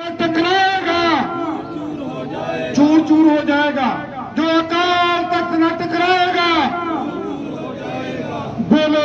टकराएगा चूर चूर हो जाएगा जो अकाल तख्त न टकराएगा बोलो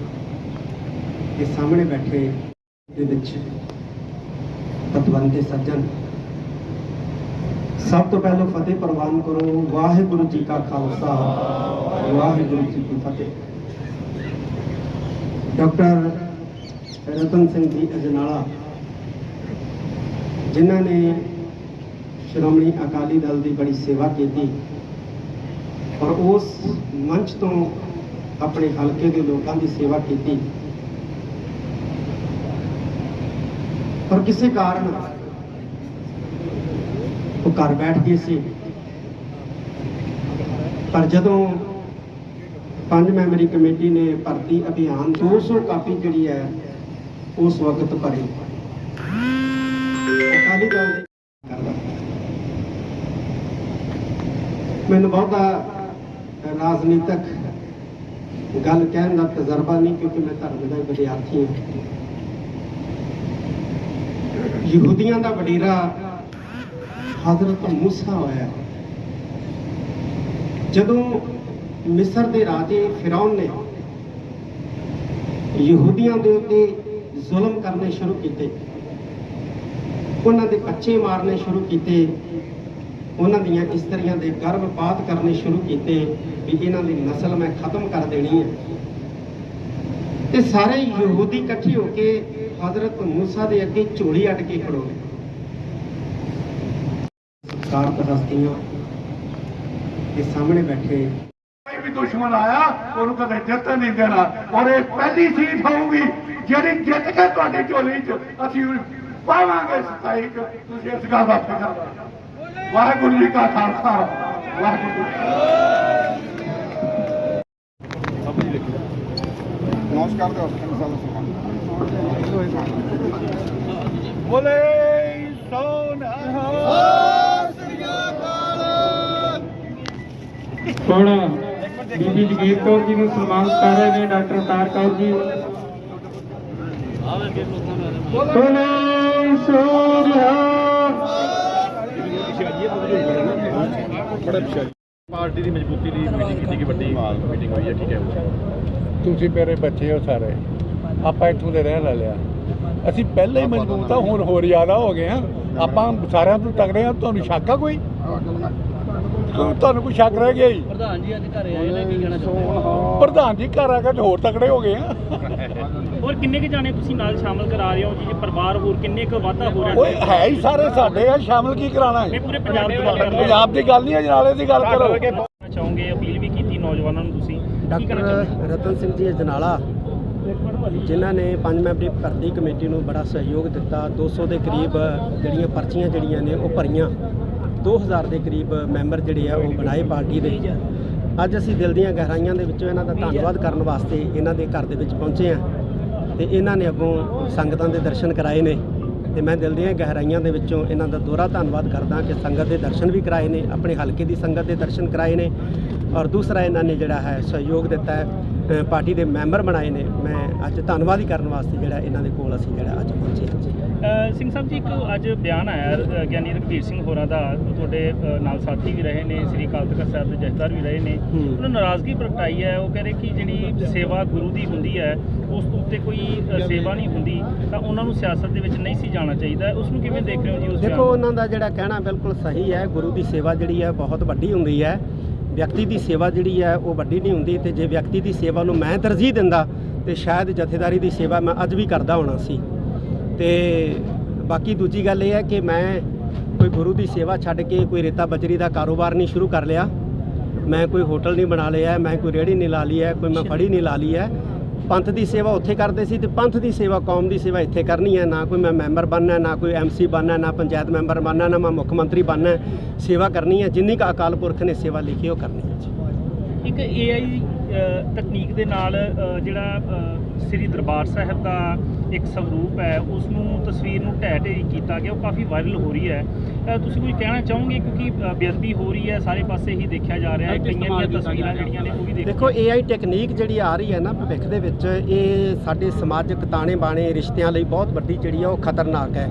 ਦੇ ਸਾਹਮਣੇ ਬੈਠੇ ਦੇ ਵਿੱਚ ਪਤਵੰਤੇ ਸੱਜਣ। ਸਭ ਤੋਂ ਪਹਿਲਾਂ ਫਤਿਹ ਪ੍ਰਵਾਨ ਕਰੋ, ਵਾਹਿਗੁਰੂ ਜੀ ਕਾ ਖਾਲਸਾ, ਵਾਹਿਗੁਰੂ ਜੀ ਕੀ ਫਤਿਹ। ਡਾਕਟਰ ਰਤਨ ਸਿੰਘ ਜੀ ਅਜਨਾਲਾ, ਜਿਨ੍ਹਾਂ ਨੇ ਸ਼੍ਰੋਮਣੀ ਅਕਾਲੀ ਦਲ ਦੀ ਬੜੀ ਸੇਵਾ ਕੀਤੀ ਔਰ ਉਸ ਮੰਚ ਤੋਂ ਆਪਣੇ ਹਲਕੇ ਦੇ ਲੋਕਾਂ ਦੀ ਸੇਵਾ ਕੀਤੀ। ਪਰ ਕਿਸੇ ਕਾਰਨ ਉਹ ਘਰ ਬੈਠ ਗਏ ਸੀ। ਪਰ ਜਦੋਂ ਪੰਜ ਮੈਂਬਰੀ ਕਮੇਟੀ ਨੇ ਭਰਤੀ ਅਭਿਆਨ 200 ਕਾਪੀ ਜਿਹੜੀ ਹੈ, ਉਸ ਵਕਤ ਭਰੀ। ਅਕਾਲੀ ਦਲ ਮੈਨੂੰ ਬਹੁਤਾ ਰਾਜਨੀਤਿਕ ਗੱਲ ਕਹਿਣ ਦਾ ਤਜਰਬਾ ਨਹੀਂ, ਕਿਉਂਕਿ ਮੈਂ ਧਰਮ ਦਾ ਵਿਦਿਆਰਥੀ ਹਾਂ। ਯਹੂਦੀਆਂ ਦਾ ਵਡੇਰਾ ਹਜ਼ਰਤ ਮੂਸਾ ਹੋਇਆ। ਜਦੋਂ ਮਿਸਰ ਦੇ ਰਾਜੇ ਫਿਰੌਨ ਨੇ ਯਹੂਦੀਆਂ ਦੇ ਉੱਤੇ ਜ਼ੁਲਮ ਕਰਨੇ ਸ਼ੁਰੂ ਕੀਤੇ, ਉਹਨਾਂ ਦੇ ਬੱਚੇ ਮਾਰਨੇ ਸ਼ੁਰੂ ਕੀਤੇ, ਉਹਨਾਂ ਦੀਆਂ ਇਸਤਰੀਆਂ ਦੇ ਗਰਭਪਾਤ ਕਰਨੇ ਸ਼ੁਰੂ ਕੀਤੇ ਵੀ ਇਹਨਾਂ ਦੀ ਨਸਲ ਮੈਂ ਖਤਮ ਕਰ ਦੇਣੀ ਹੈ। ਤੇ ਸਾਰੇ ਯਹੂਦੀ ਇਕੱਠੇ ਹੋ ਕੇ ਹਜ਼ਰਤ ਮੂਸਾ ਦੇ ਅੱਗੇ ਝੋਲੀ ਅੱਡ ਕੇ ਖੜੋ। ਗਏ ਸਾਰਤ ਹਸਤੀਆਂ ਦੇ ਸਾਹਮਣੇ ਬੈਠੇ। ਕੋਈ ਵੀ ਦੁਸ਼ਮਣ ਆਇਆ ਉਹਨੂੰ ਕਦੇ ਜਿੱਤ ਨਹੀਂ ਦੇਣਾ। ਔਰ ਇਹ ਪਹਿਲੀ ਸੀਟ ਹੋਊਗੀ ਜਿਹੜੀ ਜਿੱਤ ਕੇ ਤੁਹਾਡੇ ਝੋਲੀ 'ਚ ਅਸੀਂ ਪਾਵਾਂਗੇ ਸਤਾਈ 'ਚ। ਤੁਸੀਂ ਇਸ ਗੱਲ ਦਾ ਫਿਕਰ ਕਰੋ। ਵਾਹਿਗੁਰੂ ਜੀ ਕਾ ਖਾਲਸਾ। ਵਾਹਿਗੁਰੂ ਜੀ ਕੀ ਫਤਿਹ। ਨਮਸਕਾਰ ਦੇ ਹਸਪਤਾਲ ਸਾਹਿਬ ਬੋਲੇ ਸੋਨਹਾਲ ਹੁਣ ਬੀਬੀ ਜਗੀਰ ਕੌਰ ਜੀ ਨੂੰ ਸਨਮਾਨਿਤ ਕਰ ਰਹੇ ਨੇ ਡਾਕਟਰ ਤਾਰ ਕੌਰ ਜੀ। ਬੋਲੇ ਸੋਨਿਹਾਲ ਪਾਰਟੀ ਦੀ ਮਜ਼ਬੂਤੀ ਲਈ ਮੀਟਿੰਗ ਕੀਤੀ ਗਈ ਵੱਡੀ ਮੀਟਿੰਗ ਹੋਈ ਹੈ ਠੀਕ ਹੈ। ਤੁਸੀਂ ਮੇਰੇ ਬੱਚੇ ਹੋ ਸਾਰੇ। ਆਪਾਂ ਇੱਥੋਂ ਦੇ ਰਹਿਣ ਵਾਲੇ ਆ। ਅਸੀਂ ਪਹਿਲਾਂ ਹੀ ਮਜ਼ਬੂਤ ਆ ਹੁਣ ਹੋਰ ਜ਼ਿਆਦਾ ਹੋ ਗਏ ਆ। ਆਪਾਂ ਸਾਰਿਆਂ ਤੋਂ ਤਗੜੇ ਆ ਤੁਹਾਨੂੰ ਸ਼ੱਕ ਆ ਕੋਈ? ਤੁਹਾਨੂੰ- ਕੋਈ ਸ਼ੱਕ ਰਹਿ ਗਿਆ ਜੀ? ਪ੍ਰਧਾਨ ਜੀ ਅੱਜ ਘਰੇ ਆਏ ਨੇ ਕੀ ਕਹਿਣਾ ਚਾਹੁੰਦੇ ਹੋ? ਪ੍ਰਧਾਨ ਜੀ ਘਰ ਆ ਕੇ ਹੋਰ ਤਗੜੇ ਹੋ ਗਏ ਆ। ਹੋਰ ਕਿੰਨੇ ਕੁ ਜਾਣੇ ਤੁਸੀਂ ਨਾਲ ਸ਼ਾਮਲ ਕਰਾ ਰਹੇ ਹੋ? ਜੀ ਜੇ ਪਰਿਵਾਰ ਹੋਰ ਕਿੰਨੇ ਕੁ ਵਾਧਾ ਹੋ ਰਿਹਾ? ਓਏ ਹੈ ਹੀ ਸਾਰੇ ਸਾਡੇ ਆ ਸ਼ਾਮਲ ਕੀ ਕਰਾਣਾ ਹੈ? ਪੂਰੇ ਪੰਜਾਬ ਦੀ ਗੱਲ ਕਰ ਰਹੇ ਪੰਜਾਬ ਦੀ ਗੱਲ ਨਹੀਂ ਹੈ ਜਨਾਲੇ ਦੀ ਗੱਲ ਕਰੋ। ਚਾਹੋਗੇ ਅਪੀਲ ਵੀ ਕੀਤੀ ਨੌਜਵਾਨਾਂ ਨੂੰ ਤੁਸੀਂ? ਡਾਕਟਰ ਰਤਨ ਸਿੰਘ ਜੀ ਅਜਨਾਲਾ ਜਿਨ੍ਹਾਂ ਨੇ ਪੰਜ ਮੈਂਬਰੀ ਭਰਤੀ ਕਮੇਟੀ ਨੂੰ ਬੜਾ ਸਹਿਯੋਗ ਦਿੱਤਾ। 200 ਦੇ ਕਰੀਬ ਜਿਹੜੀਆਂ ਪਰਚੀਆਂ ਜਿਹੜੀਆਂ ਨੇ, ਉਹ ਭਰੀਆਂ। 2000 ਦੇ ਕਰੀਬ ਮੈਂਬਰ ਜਿਹੜੇ ਆ, ਉਹ ਬਣਾਏ ਪਾਰਟੀ ਦੇ। ਅੱਜ ਅਸੀਂ ਦਿਲ ਦੀਆਂ ਗਹਿਰਾਈਆਂ ਦੇ ਵਿੱਚੋਂ ਇਹਨਾਂ ਦਾ ਧੰਨਵਾਦ ਕਰਨ ਵਾਸਤੇ ਇਹਨਾਂ ਦੇ ਘਰ ਦੇ ਵਿੱਚ ਪਹੁੰਚੇ ਆ ਤੇ ਇਹਨਾਂ ਨੇ ਅੱਗੋਂ ਸੰਗਤਾਂ ਦੇ ਦਰਸ਼ਨ ਕਰਾਏ ਨੇ। ਤੇ ਮੈਂ ਦਿਲ ਦੀਆਂ ਗਹਿਰਾਈਆਂ ਦੇ ਵਿੱਚੋਂ ਇਹਨਾਂ ਦਾ ਦੋਹਰਾ ਧੰਨਵਾਦ ਕਰਦਾ ਕਿ ਸੰਗਤ ਦੇ ਦਰਸ਼ਨ ਵੀ ਕਰਾਏ ਨੇ, ਆਪਣੇ ਹਲਕੇ ਦੀ ਸੰਗਤ ਦੇ ਦਰਸ਼ਨ ਕਰਾਏ ਨੇ ਔਰ ਦੂਸਰਾ ਇਹਨਾਂ ਨੇ ਜਿਹੜਾ ਹੈ ਸਹਿਯੋਗ ਦਿੱਤਾ ਹੈ ਪਾਰਟੀ ਦੇ ਮੈਂਬਰ ਬਣਾਏ ਨੇ। ਮੈਂ ਅੱਜ ਧੰਨਵਾਦ ਹੀ ਕਰਨ ਵਾਸਤੇ ਜਿਹੜਾ ਇਹਨਾਂ ਦੇ ਕੋਲ ਅਸੀਂ ਜਿਹੜਾ ਅੱਜ ਪਹੁੰਚੇ ਹਾਂ। ਜੀ ਸਿੰਘ ਸਾਹਿਬ ਜੀ ਇੱਕ ਅੱਜ ਬਿਆਨ ਆਇਆ ਗਿਆਨੀ ਰਘਬੀਰ ਸਿੰਘ ਹੋਰਾਂ ਦਾ ਤੁਹਾਡੇ ਨਾਲ ਸਾਥੀ ਵੀ ਰਹੇ ਨੇ ਸ੍ਰੀ ਅਕਾਲ ਤਖਤ ਸਾਹਿਬ ਦੇ ਜਥੇਦਾਰ ਵੀ ਰਹੇ ਨੇ। ਉਹਨਾਂ ਨਾਰਾਜ਼ਗੀ ਪ੍ਰਗਟਾਈ ਹੈ ਉਹ ਕਹਿ ਰਹੇ ਕਿ ਜਿਹੜੀ ਸੇਵਾ ਗੁਰੂ ਦੀ ਹੁੰਦੀ ਹੈ ਉਸ ਤੋਂ ਉੱਤੇ ਕੋਈ ਸੇਵਾ ਨਹੀਂ ਹੁੰਦੀ ਤਾਂ ਉਹਨਾਂ ਨੂੰ ਸਿਆਸਤ ਦੇ ਵਿੱਚ ਨਹੀਂ ਸੀ ਜਾਣਾ ਚਾਹੀਦਾ ਉਸ ਨੂੰ ਕਿਵੇਂ ਦੇਖ ਰਹੇ ਹੋ ਜੀ ਉਸ ਦੇਖੋ? ਉਹਨਾਂ ਦਾ ਜਿਹੜਾ ਕਹਿਣਾ ਬਿਲਕੁਲ ਸਹੀ ਹੈ ਗੁਰੂ ਦੀ ਸੇਵਾ ਜਿਹੜੀ ਹੈ ਬਹੁਤ ਵੱਡੀ ਹੁੰਦੀ ਹੈ ਵਿਅਕਤੀ ਦੀ ਸੇਵਾ ਜਿਹੜੀ ਹੈ ਉਹ ਵੱਡੀ ਨਹੀਂ ਹੁੰਦੀ ਤੇ ਜੇ ਵਿਅਕਤੀ ਦੀ ਸੇਵਾ ਨੂੰ ਮੈਂ ਤਰਜੀਹ ਦਿੰਦਾ ਤੇ ਸ਼ਾਇਦ ਜਥੇਦਾਰੀ ਦੀ ਸੇਵਾ ਮੈਂ ਅੱਜ ਵੀ ਕਰਦਾ ਹੋਣਾ ਸੀ ਤੇ ਬਾਕੀ ਦੂਜੀ ਗੱਲ ਇਹ ਹੈ ਕਿ ਮੈਂ ਕੋਈ ਗੁਰੂ ਦੀ ਸੇਵਾ ਛੱਡ ਕੇ ਕੋਈ ਰੇਤਾ ਬਜਰੀ ਦਾ ਕਾਰੋਬਾਰ ਨਹੀਂ ਸ਼ੁਰੂ ਕਰ ਲਿਆ। ਮੈਂ ਕੋਈ ਹੋਟਲ ਨਹੀਂ ਬਣਾ ਲਿਆ, ਮੈਂ ਕੋਈ ਰੇਹੜੀ ਨਹੀਂ ਲਾ ਲਈ ਹੈ, ਕੋਈ ਮੈਂ ਫੜੀ ਨਹੀਂ ਲਾ ਲਈ ਹੈ। ਪੰਥ ਦੀ ਸੇਵਾ ਉੱਥੇ ਕਰਦੇ ਸੀ ਤੇ ਪੰਥ ਦੀ ਸੇਵਾ, ਕੌਮ ਦੀ ਸੇਵਾ ਇੱਥੇ ਕਰਨੀ ਹੈ। ਨਾ ਕੋਈ ਮੈਂ ਮੈਂਬਰ ਬਣਨਾ, ਨਾ ਕੋਈ ਐਮਸੀ ਬਣਨਾ, ਨਾ ਪੰਚਾਇਤ ਮੈਂਬਰ ਬਣਨਾ, ਨਾ ਮੈਂ ਮੁੱਖ ਮੰਤਰੀ ਬਣਨਾ। ਸੇਵਾ ਕਰਨੀ ਹੈ, ਜਿੰਨੀ ਕੁ ਅਕਾਲ ਪੁਰਖ ਨੇ ਸੇਵਾ ਲਿਖੀ ਉਹ ਕਰਨੀ ਹੈ ਜੀ। ਇੱਕ AI ਤਕਨੀਕ ਦੇ ਨਾਲ ਜਿਹੜਾ ਸ੍ਰੀ ਦਰਬਾਰ ਸਾਹਿਬ ਦਾ ਇੱਕ ਸਵਰੂਪ ਹੈ ਉਸ ਨੂੰ ਤਸਵੀਰ ਨੂੰ ਢਹਿ ਢੇਰੀ ਕੀਤਾ ਗਿਆ ਉਹ ਕਾਫੀ ਵਾਇਰਲ ਹੋ ਰਹੀ ਹੈ। ਤੁਸੀਂ ਕੁਝ ਕਹਿਣਾ ਚਾਹੋਗੇ ਕਿਉਂਕਿ ਬੇਅਦਬੀ ਹੋ ਰਹੀ ਹੈ ਸਾਰੇ ਪਾਸੇ ਹੀ ਦੇਖਿਆ ਜਾ ਰਿਹਾ ਹੈ ਕਈਆਂ ਦੀਆਂ ਤਸਵੀਰਾਂ ਜਿਹੜੀਆਂ ਨੇ ਉਹ ਵੀ ਦੇਖੋ AI ਟੈਕਨੀਕ ਜਿਹੜੀ ਆ ਰਹੀ ਹੈ ਨਾ ਭਵਿੱਖ ਦੇ ਵਿੱਚ ਇਹ ਸਾਡੇ ਸਮਾਜਿਕ ਤਾਣੇ ਬਾਣੇ ਰਿਸ਼ਤਿਆਂ ਲਈ ਬਹੁਤ ਵੱਡੀ ਜਿਹੜੀ ਆ ਉਹ ਖਤਰਨਾਕ ਹੈ।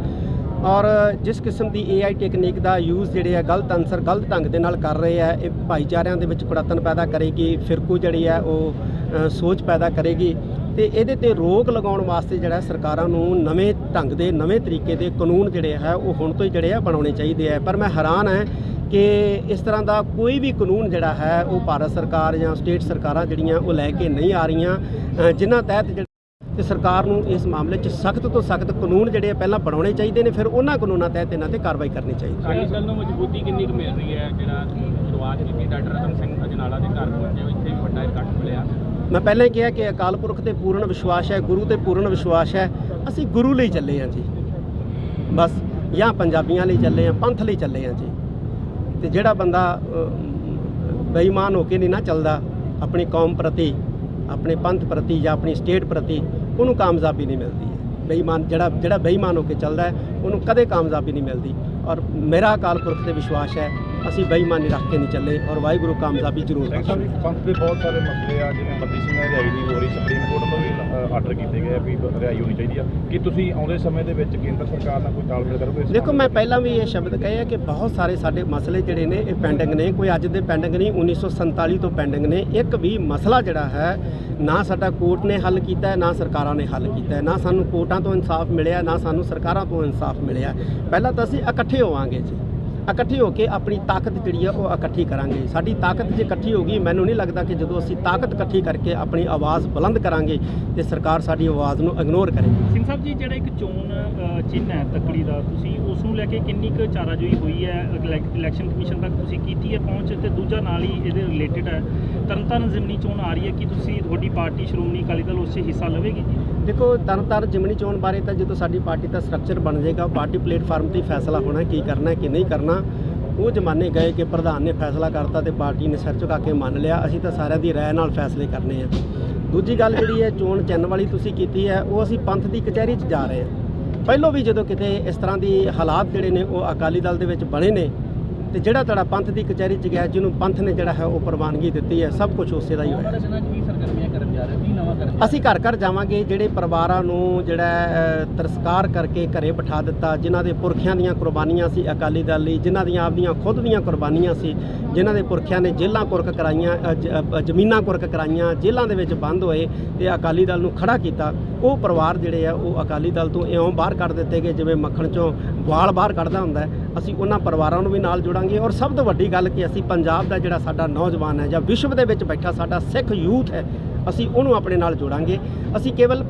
ਔਰ ਜਿਸ ਕਿਸਮ ਦੀ AI ਟੈਕਨੀਕ ਦਾ ਯੂਜ਼ ਜਿਹੜੇ ਆ ਗਲਤ ਅਨਸਰ ਗਲਤ ਢੰਗ ਦੇ ਨਾਲ ਕਰ ਰਹੇ ਆ ਇਹ ਭਾਈਚਾਰਿਆਂ ਦੇ ਵਿੱਚ ਕੁੜੱਤਨ ਪੈਦਾ ਕਰੇਗੀ ਫਿਰਕੂ ਜਿਹੜੀ ਆ ਉਹ ਸੋਚ ਪੈਦਾ ਕਰੇਗੀ। ਤੇ ਇਹਦੇ ਤੇ ਰੋਕ ਲਗਾਉਣ ਵਾਸਤੇ ਜਿਹੜਾ ਸਰਕਾਰਾਂ ਨੂੰ ਨਵੇਂ ਢੰਗ ਦੇ ਨਵੇਂ ਤਰੀਕੇ ਦੇ ਕਾਨੂੰਨ ਜਿਹੜੇ ਹੈ ਉਹ ਹੁਣ ਤੋਂ ਹੀ ਜਿਹੜੇ ਆ ਬਣਾਉਣੇ ਚਾਹੀਦੇ ਆ ਪਰ ਮੈਂ ਹੈਰਾਨ ਹਾਂ ਕਿ ਇਸ ਤਰ੍ਹਾਂ ਦਾ ਕੋਈ ਵੀ ਕਾਨੂੰਨ ਜਿਹੜਾ ਹੈ ਉਹ ਭਾਰਤ ਸਰਕਾਰ ਜਾਂ ਸਟੇਟ ਸਰਕਾਰਾਂ ਜਿਹੜੀਆਂ ਉਹ ਲੈ ਕੇ ਨਹੀਂ ਆ ਰਹੀਆਂ। ਅ, ਜਿਨ੍ਹਾਂ ਤਹਿਤ ਜਿਹੜੇ ਤੇ ਸਰਕਾਰ ਨੂੰ ਇਸ ਮਾਮਲੇ 'ਚ ਸਖਤ ਤੋਂ ਸਖਤ ਕਾਨੂੰਨ ਜਿਹੜੇ ਆ ਪਹਿਲਾਂ ਬਣਾਉਣੇ ਚਾਹੀਦੇ ਨੇ ਫਿਰ ਉਹਨਾਂ ਕਾਨੂੰਨਾਂ ਤਹਿਤ ਇਹਨਾਂ ਤੇ ਕਾਰਵਾਈ ਕਰਨੀ ਚਾਹੀਦੀ ਹੈ। ਅਕਾਲੀ ਦਲ ਨੂੰ ਮਜ਼ਬੂਤੀ ਕਿੰਨੀ ਕੁ ਮਿਲ ਰਹੀ ਹੈ? ਜਿਹੜਾ ਸ਼ੁਰੂਆਤ ਕੀਤੀ ਡਾਕਟਰ ਰਤਨ ਸਿੰਘ ਅਜਨਾਲਾ ਦੇ ਘਰ ਪਹੁੰਚੇ ਇੱਥੇ ਵੀ ਵੱਡਾ ਇਕੱਠ ਮਿਲਿਆ। ਮੈਂ ਪਹਿਲਾਂ ਹੀ ਕਿਹਾ ਕਿ ਅਕਾਲ ਪੁਰਖ ਤੇ ਪੂਰਨ ਵਿਸ਼ਵਾਸ ਹੈ, ਗੁਰੂ ਤੇ ਪੂਰਨ ਵਿਸ਼ਵਾਸ ਹੈ, ਅਸੀਂ ਗੁਰੂ ਲਈ ਚੱਲੇ ਹਾਂ ਜੀ। ਬਸ, ਜਾਂ ਪੰਜਾਬੀਆਂ ਲਈ ਚੱਲੇ ਹਾਂ, ਪੰਥ ਲਈ ਚੱਲੇ ਹਾਂ ਜੀ। ਤੇ ਜਿਹੜਾ ਬੰਦਾ ਬੇਈਮਾਨ ਹੋ ਕੇ ਨਹੀਂ ਨਾ ਚੱਲਦਾ, ਆਪਣੀ ਕੌਮ ਪ੍ਰਤੀ, ਆਪਣੇ ਪੰਥ ਪ੍ਰਤੀ ਜਾਂ ਆਪਣੀ ਸਟੇਟ ਪ੍ਰਤੀ, ਉਹਨੂੰ ਕਾਮਯਾਬੀ ਨਹੀਂ ਮਿਲਦੀ। ਹੈ ਬੇਈਮਾਨ, ਜਿਹੜਾ ਜਿਹੜਾ ਬੇਈਮਾਨ ਹੋ ਕੇ ਚੱਲਦਾ ਹੈ, ਉਹਨੂੰ ਕਦੇ ਕਾਮਯਾਬੀ ਨਹੀਂ ਮਿਲਦੀ। ਔਰ ਮੇਰਾ ਅਕਾਲ ਪੁਰਖ ਤੇ ਵਿਸ਼ਵਾਸ ਹੈ ਅਸੀਂ ਬੇਈਮਾਨੀ ਰੱਖ ਕੇ ਨਹੀਂ ਚੱਲੇ ਔਰ ਵਾਹਿਗੁਰੂ ਕਾਮਯਾਬੀ ਜ਼ਰੂਰ ਬਖਸ਼ੇ। ਪੰਥ ਦੇ ਬਹੁਤ ਸਾਰੇ ਮਸਲੇ ਆ ਜਿਵੇਂ ਬੰਦੀ ਸਿੰਘਾਂ ਦੀ ਰਿਹਾਈ ਨਹੀਂ ਹੋ ਰਹੀ ਸੁਪਰੀਮ ਕੋਰਟ ਤੋਂ ਵੀ ਆਰਡਰ ਕੀਤੇ ਗਏ ਵੀ ਰਿਹਾਈ ਹੋਣੀ ਚਾਹੀਦੀ ਆ। ਕਿ ਤੁਸੀਂ ਆਉਂਦੇ ਸਮੇਂ ਦੇ ਵਿੱਚ ਕੇਂਦਰ ਸਰਕਾਰ ਨਾਲ ਕੋਈ ਤਾਲਮੇਲ ਕਰੋਗੇ ਦੇਖੋ ਮੈਂ ਪਹਿਲਾਂ ਵੀ ਇਹ ਸ਼ਬਦ ਕਹੇ ਆ ਕਿ ਬਹੁਤ ਸਾਰੇ ਸਾਡੇ ਮਸਲੇ ਜਿਹੜੇ ਨੇ ਇਹ ਪੈਂਡਿੰਗ ਨੇ। ਕੋਈ ਅੱਜ ਦੇ ਪੈਂਡਿੰਗ ਨਹੀਂ 1947 ਤੋਂ ਪੈਂਡਿੰਗ ਨੇ। ਇੱਕ ਵੀ ਮਸਲਾ ਜਿਹੜਾ ਹੈ ਨਾ ਸਾਡਾ ਕੋਰਟ ਨੇ ਹੱਲ ਕੀਤਾ ਨਾ ਸਰਕਾਰਾਂ ਨੇ ਹੱਲ ਕੀਤਾ ਨਾ ਸਾਨੂੰ ਕੋਰਟਾਂ ਤੋਂ ਇਨਸਾਫ ਮਿਲਿਆ ਨਾ ਸਾਨੂੰ ਸਰਕਾਰਾਂ ਤੋਂ ਇਨਸਾਫ ਮਿਲਿਆ। ਪਹਿਲਾਂ ਤਾਂ ਅਸੀਂ ਇਕੱਠੇ ਹੋਵਾਂਗੇ ਜੀ। ਇਕੱਠੇ ਹੋ ਕੇ ਆਪਣੀ ਤਾਕਤ ਜਿਹੜੀ ਆ ਉਹ ਇਕੱਠੀ ਕਰਾਂਗੇ। ਸਾਡੀ ਤਾਕਤ ਜੇ ਇਕੱਠੀ ਹੋ ਗਈ, ਮੈਨੂੰ ਨਹੀਂ ਲੱਗਦਾ ਕਿ ਜਦੋਂ ਅਸੀਂ ਤਾਕਤ ਇਕੱਠੀ ਕਰਕੇ ਆਪਣੀ ਆਵਾਜ਼ ਬੁਲੰਦ ਕਰਾਂਗੇ ਤੇ ਸਰਕਾਰ ਸਾਡੀ ਆਵਾਜ਼ ਨੂੰ ਇਗਨੋਰ ਕਰੇਗੀ। ਸਿੰਘ ਸਾਹਿਬ ਜੀ, ਜਿਹੜਾ ਇੱਕ ਚੋਣ ਚਿੰਨ੍ਹ ਹੈ ਤੱਕੜੀ ਦਾ, ਤੁਸੀਂ ਉਸ ਨੂੰ ਲੈ ਕੇ ਕਿੰਨੀ ਕੁ ਚਾਰਾਜੋਈ ਹੋਈ ਹੈ? ਇਲੈਕ- ਇਲੈਕਸ਼ਨ ਕਮਿਸ਼ਨ ਤੱਕ ਤੁਸੀਂ ਕੀਤੀ ਹੈ ਪਹੁੰਚ ਤੇ ਦੂਜਾ ਨਾਲ ਹੀ ਇਹਦੇ ਰਿਲੇਟਡ ਹੈ। ਤਰਨਤਾਰਨ ਜ਼ਿਮਨੀ ਚੋਣ ਆ ਰਹੀ ਹੈ। ਕਿ ਤੁਸੀਂ ਤੁਹਾਡੀ ਪਾਰਟੀ ਸ਼੍ਰੋਮਣੀ ਅਕਾਲੀ ਦਲ ਉਸ 'ਚ ਹਿੱਸਾ ਲਵੇਗੀ? ਜੀ ਦੇਖੋ, ਤਰਨਤਾਰਨ ਜਿਮਣੀ ਚੋਣ ਬਾਰੇ ਤਾਂ ਜਦੋਂ ਸਾਡੀ ਪਾਰਟੀ ਦਾ ਸਟਰਕਚਰ ਬਣ ਜਾਏਗਾ, ਪਾਰਟੀ ਪਲੇਟਫਾਰਮ ਤੇ ਫੈਸਲਾ ਹੋਣਾ, ਕੀ ਕਰਨਾ ਹੈ ਕਿ ਨਹੀਂ ਕਰਨਾ, ਉਹ ਜ਼ਮਾਨੇ ਗਏ ਕਿ ਪ੍ਰਧਾਨ ਨੇ ਫੈਸਲਾ ਕਰਤਾ ਤੇ ਪਾਰਟੀ ਨੇ ਸਿਰ ਝੁਕਾ ਕੇ ਮੰਨ ਲਿਆ, ਅਸੀਂ ਤਾਂ ਸਾਰਿਆਂ ਦੀ ਰਾਏ ਨਾਲ ਫੈਸਲੇ ਕਰਨੇ ਆ। ਦੂਜੀ ਗੱਲ ਜਿਹੜੀ ਹੈ, ਚੋਣ ਚੈਨ ਵਾਲੀ ਤੁਸੀਂ ਕੀਤੀ ਹੈ, ਉਹ ਅਸੀਂ ਪੰਥ ਦੀ ਕਚਹਿਰੀ 'ਚ ਜਾ ਰਹੇ ਹਾਂ। ਪਹਿਲੋਂ ਵੀ ਜਦੋਂ ਕਿਤੇ ਇਸ ਤਰ੍ਹਾਂ ਦੀ ਹਾਲਾਤ ਜਿਹੜੇ ਨੇ, ਉਹ ਅਕਾਲੀ ਦਲ ਦੇ ਵਿੱਚ ਬਣੇ ਨੇ, ਤੇ ਜਿਹੜਾ ਤੁਹਾਡਾ ਪੰਥ ਦੀ ਕਚਹਿਰੀ 'ਚ ਗਿਆ, ਜਿਹਨੂੰ ਪੰਥ ਨੇ ਜਿਹੜਾ ਹੈ, ਉਹ ਪ੍ਰਵਾਨਗੀ ਦਿੱਤੀ ਹੈ, ਸਭ ਕੁਝ ਉਸੇ ਦਾ ਹੀ ਹੋਇਆ। ਅਸੀਂ ਘਰ ਘਰ ਜਾਵਾਂਗੇ, ਜਿਹੜੇ ਪਰਿਵਾਰਾਂ ਨੂੰ ਜਿਹੜਾ ਤਰਸਕਾਰ ਕਰਕੇ ਘਰੇ ਬਿਠਾ ਦਿੱਤਾ, ਜਿਨ੍ਹਾਂ ਦੇ ਪੁਰਖਿਆਂ ਦੀਆਂ ਕੁਰਬਾਨੀਆਂ ਸੀ ਅਕਾਲੀ ਦਲ ਲਈ, ਜਿਨ੍ਹਾਂ ਦੀਆਂ ਆਪਦੀਆਂ ਖੁਦ ਦੀਆਂ ਕੁਰਬਾਨੀਆਂ ਸੀ, ਜਿਨ੍ਹਾਂ ਦੇ ਪੁਰਖਿਆਂ ਨੇ ਜੇਲ੍ਹਾਂ ਕੁਰਕ ਕਰਾਈਆਂ ਜ਼ਮੀਨਾਂ ਕੁਰਕ ਕਰਾਈਆਂ, ਜੇਲ੍ਹਾਂ ਦੇ ਵਿੱਚ ਬੰਦ ਹੋਏ ਤੇ ਅਕਾਲੀ ਦਲ ਨੂੰ ਖੜਾ ਕੀਤਾ। ਉਹ ਪਰਿਵਾਰ ਜਿਹੜੇ ਆ, ਉਹ ਅਕਾਲੀ ਦਲ ਤੋਂ ਇਉਂ ਬਾਹਰ ਕੱਢ ਦਿੱਤੇ ਗਏ, ਜਿਵੇਂ ਮੱਖਣ ਚੋਂ ਵਾਲ ਬਾਹਰ ਕੱਢਦਾ ਹੁੰਦਾ ਅਸੀਂ ਉਹਨਾਂ ਪਰਿਵਾਰਾਂ ਨੂੰ ਵੀ ਨਾਲ ਜੁੜਾਂਗੇ ਔਰ ਸਭ ਤੋਂ ਵੱਡੀ ਗੱਲ ਕਿ ਅਸੀਂ ਪੰਜਾਬ ਦਾ ਜਿਹੜਾ ਸਾਡਾ ਨੌਜਵਾਨ ਹੈ ਜਾਂ ਵਿਸ਼ਵ ਦੇ ਵਿੱਚ ਬੈਠਾ ਸਾਡਾ ਸਿੱਖ ਯੂਥ ਹੈ ਅਸੀਂ ਉਹਨੂੰ ਆਪਣੇ ਨਾਲ ਜੋੜਾਂਗੇ। ਅਸੀਂ ਕੇਵਲ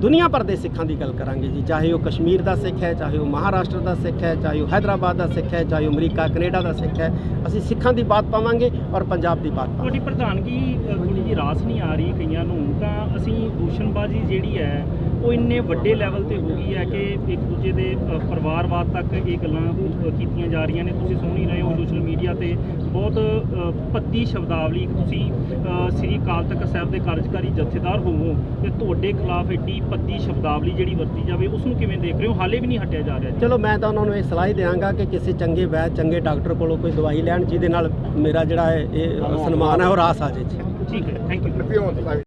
ਦੁਨੀਆ ਭਰ ਦੇ ਸਿੱਖਾਂ ਦੀ ਗੱਲ ਕਰਾਂਗੇ ਜੀ। ਚਾਹੇ ਉਹ ਕਸ਼ਮੀਰ ਦਾ ਸਿੱਖ ਹੈ ਚਾਹੇ ਉਹ ਮਹਾਰਾਸ਼ਟਰ ਦਾ ਸਿੱਖ ਹੈ ਚਾਹੇ ਉਹ ਹੈਦਰਾਬਾਦ ਦਾ ਸਿੱਖ ਹੈ ਚਾਹੇ ਉਹ ਅਮਰੀਕਾ ਕੈਨੇਡਾ ਦਾ ਸਿੱਖ ਹੈ। ਅਸੀਂ ਸਿੱਖਾਂ ਦੀ ਬਾਤ ਪਾਵਾਂਗੇ ਔਰ ਪੰਜਾਬ ਦੀ ਬਾਤ ਤੁਹਾਡੀ ਪ੍ਰਧਾਨਗੀ ਥੋੜੀ ਜਿਹੀ ਰਾਸ ਨਹੀਂ ਆ ਰਹੀ ਕਈਆਂ ਨੂੰ। ਤਾਂ ਅਸੀਂ ਦੂਸ਼ਣਬਾਜ਼ੀ ਜਿਹੜੀ ਹੈ ਉਹ ਇੰਨੇ ਵੱਡੇ ਲੈਵਲ ਤੇ ਹੋ ਗਈ ਹੈ ਕਿ ਇੱਕ ਦੂਜੇ ਦੇ ਪਰਿਵਾਰਵਾਦ ਤੱਕ ਇਹ ਗੱਲਾਂ ਕੀਤੀਆਂ ਜਾ ਰਹੀਆਂ ਨੇ। ਤੁਸੀਂ ਸੁਣ ਹੀ ਰਹੇ ਹੋ ਸੋਸ਼ਲ ਮੀਡੀਆ ਤੇ। ਬਹੁਤ ਭੱਦੀ ਸ਼ਬਦਾਵਲੀ ਤੁਸੀਂ ਸ੍ਰੀ ਅਕਾਲ ਤਖਤ ਸਾਹਿਬ ਦੇ ਕਾਰਜਕਾਰੀ ਜਥੇਦਾਰ ਹੋਵੋ ਤੇ ਤੁਹਾਡੇ ਖਿਲਾਫ ਏਡੀ ਭੱਦੀ ਸ਼ਬਦਾਵਲੀ ਜਿਹੜੀ ਵਰਤੀ ਜਾਵੇ ਉਸ ਨੂੰ ਕਿਵੇਂ ਦੇਖ ਰਹੇ ਹੋ? ਹਾਲੇ ਵੀ ਨਹੀਂ ਹਟਿਆ ਜਾ ਰਿਹਾ। ਚਲੋ ਮੈਂ ਤਾਂ ਉਹਨਾਂ ਨੂੰ ਇਹ ਸਲਾਹ ਹੀ ਦਿਆਂਗਾ ਕਿ ਕਿਸੇ ਚੰਗੇ ਵੈਦ ਚੰਗੇ ਡਾਕਟਰ ਕੋਲੋਂ ਕੋਈ ਦਵਾਈ ਲੈਣ ਜਿਹਦੇ ਨਾਲ ਮੇਰਾ ਜਿਹੜਾ ਹੈ ਇਹ ਸਨਮਾਨ ਹੈ ਉਹ ਰਾਸ ਆ ਜਾਏ ਜੀ। ਠੀਕ ਹੈ ਥੈਂਕ ਯੂ